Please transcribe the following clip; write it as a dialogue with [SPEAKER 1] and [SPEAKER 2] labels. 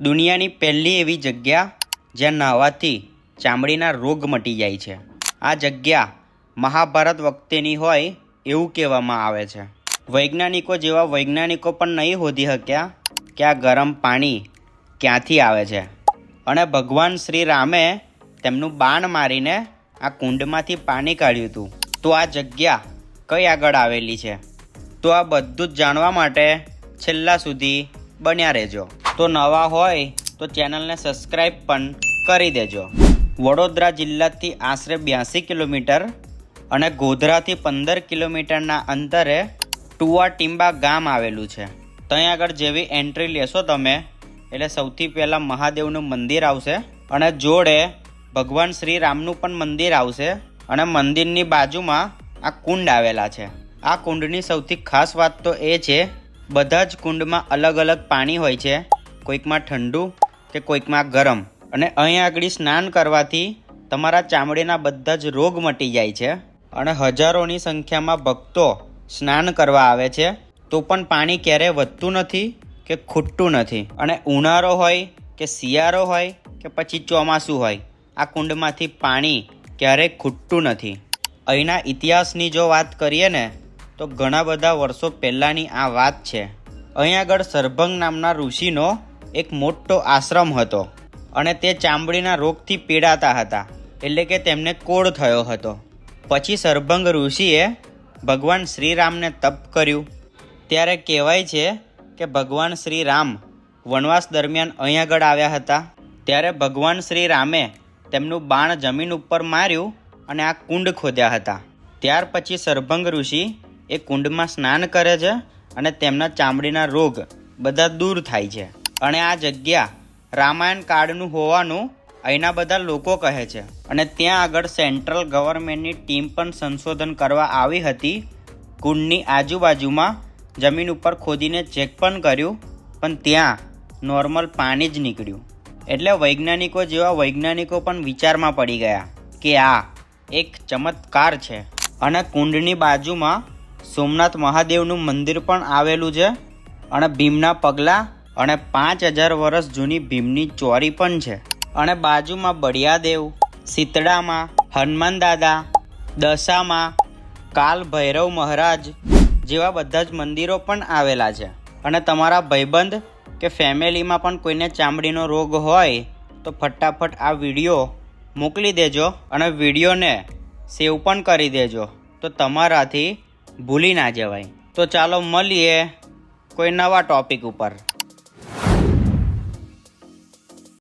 [SPEAKER 1] દુનિયાની પહેલી એવી જગ્યા જ્યાં નહાવાથી ચામડીના રોગ મટી જાય છે. આ જગ્યા મહાભારત વખતેની હોય એવું કહેવામાં આવે છે. વૈજ્ઞાનિકો જેવા વૈજ્ઞાનિકો પણ નહીં હોધી શક્યા કે આ ગરમ પાણી ક્યાંથી આવે છે. અને ભગવાન શ્રી રામે તેમનું બાણ મારીને આ કુંડમાંથી પાણી કાઢ્યું હતું. તો આ જગ્યા કઈ આગળ આવેલી છે? તો આ બધું જ જાણવા માટે છેલ્લા સુધી બન્યા રહેજો. તો નવા હોય તો ચેનલને સબસ્ક્રાઈબ પણ કરી દેજો. વડોદરા જિલ્લાથી આશરે બ્યાસી કિલોમીટર અને ગોધરાથી પંદર કિલોમીટરના અંતરે ટુઆ ટીંબા ગામ આવેલું છે. ત્યાં આગળ જેવી એન્ટ્રી લેશો તમે, એટલે સૌથી પહેલાં મહાદેવનું મંદિર આવશે અને જોડે ભગવાન શ્રી રામનું પણ મંદિર આવશે અને મંદિરની બાજુમાં આ કુંડ આવેલા છે. આ કુંડની સૌથી ખાસ વાત તો એ છે, બધા જ કુંડમાં અલગ અલગ પાણી હોય છે. કોઈકમાં ઠંડુ કે કોઈકમાં ગરમ. અને અહીં આગળ સ્નાન કરવાથી તમારા ચામડીના બધા જ રોગ મટી જાય છે. અને હજારોની સંખ્યામાં ભક્તો સ્નાન કરવા આવે છે. તો પણ પાણી ક્યારેય વધતું નથી કે ખૂટતું નથી. અને ઉનાળો હોય કે શિયાળો હોય કે પછી ચોમાસું હોય, આ કુંડમાંથી પાણી ક્યારેય ખૂટતું નથી. અહીંના ઇતિહાસની જો વાત કરીએ ને, તો ઘણા બધા વર્ષો પહેલાંની આ વાત છે. અહીં આગળ સરભંગ નામના ઋષિનો એક મોટો આશ્રમ હતો અને તે ચામડીના રોગથી પીડાતા હતા, એટલે કે તેમને કોળ થયો હતો. પછી સરભંગ ઋષિએ ભગવાન શ્રીરામને તપ કર્યું. ત્યારે કહેવાય છે કે ભગવાન શ્રી રામ વનવાસ દરમિયાન અહીં આગળ આવ્યા હતા. ત્યારે ભગવાન શ્રી રામે તેમનું બાણ જમીન ઉપર માર્યું અને આ કુંડ ખોદ્યા હતા. ત્યાર પછી સરભંગ ઋષિ એ કુંડમાં સ્નાન કરે છે અને તેમના ચામડીના રોગ બધા દૂર થાય છે. અને આ જગ્યા રામાયણ કાળનું હોવાનું અહીંના બધા લોકો કહે છે. અને ત્યાં આગળ સેન્ટ્રલ ગવર્મેન્ટની ટીમ પણ સંશોધન કરવા આવી હતી. કુંડની આજુબાજુમાં જમીન ઉપર ખોદીને ચેક પણ કર્યું, પણ ત્યાં નોર્મલ પાણી જ નીકળ્યું. એટલે વૈજ્ઞાનિકો જેવા વૈજ્ઞાનિકો પણ વિચારમાં પડી ગયા કે આ એક ચમત્કાર છે. અને કુંડની બાજુમાં સોમનાથ મહાદેવનું મંદિર પણ આવેલું છે. અને ભીમના પગલાં અને પાંચ હજાર વર્ષ જૂની ભીમની ચોરી પણ છે. અને બાજુમાં બળિયાદેવ શીતળામાં હનુમાન દાદા દશામાં, કાલ ભૈરવ મહારાજ જેવા બધા જ મંદિરો પણ આવેલા છે. અને તમારા ભાઈબંધ કે ફેમિલીમાં પણ કોઈને ચામડીનો રોગ હોય તો ફટાફટ આ વીડિયો મોકલી દેજો અને વિડીયોને સેવ પણ કરી દેજો. તો તમારાથી ભૂલી ના જવાય. તો ચાલો મળીએ કોઈ નવા ટોપિક ઉપર.